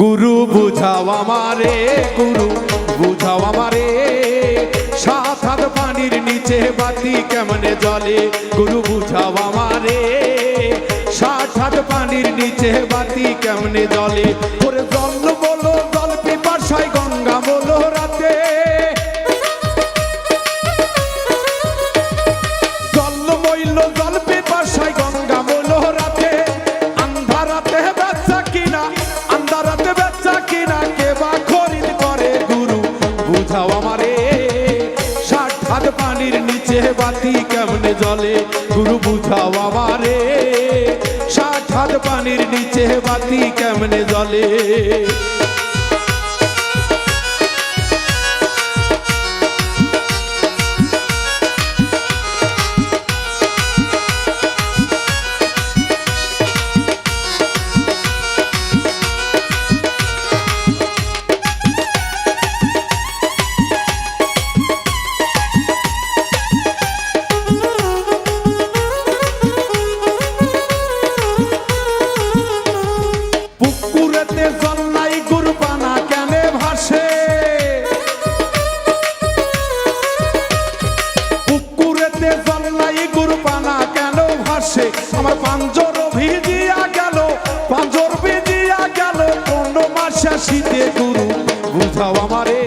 গুরু বুঝাও আমারে, গুরু বুঝাও আমারে। সাত হাত পানির নিচে বাতি কেমনে জলে গুরু বুঝাও আমারে। সাত হাত পানির নিচে বাতি কেমনে জলে ওরে নিচে বাতি কেমনে জলে গুরু বুঝাও আমারে। ষাট হাত পানির নিচে বাতি কেমনে জলে পুকুরেতে জল গুরবানা কেনে ভাসে? পুকুরেতে জল গুরবানা কেন ভাসে? আমার পাঞ্জর ভিজিয়া গেল পাঞ্জর ভিজিয়া গেল কোন মাসে শীতে গুরু, বুঝাও আমারে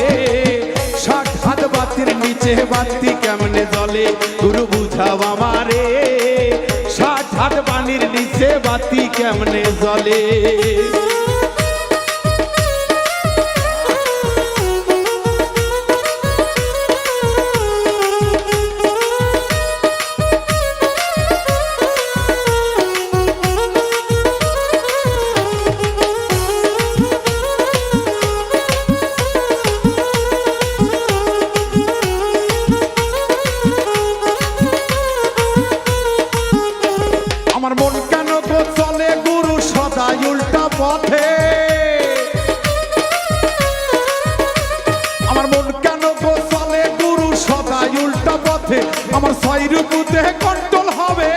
ষাট হাত বাতির নিচে বাতি কেমনে জলে আমার মন কেন গো চলে গুরু, সদাই উল্টা পথে? আমার মন কেন গো চলে গুরু, সদাই উল্টা পথে? আমার ছয় রূপুতে কন্ট্রোল হবে।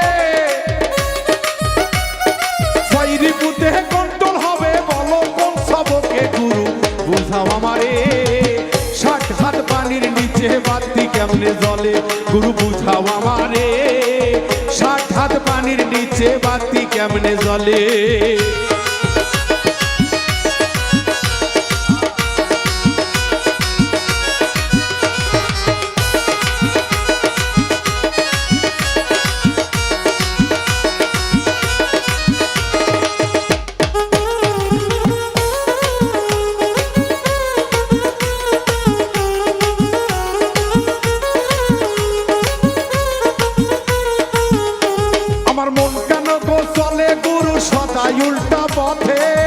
ছয় রূপুতে কন্ট্রোল হবে, বলো কোন সবকে গুরু, বুঝাও আমারে। ষাট হাত পানির নিচে বাতি কেমনে জলে গুরু নিচে বাতি কেমনে জলে উল্টা পথে।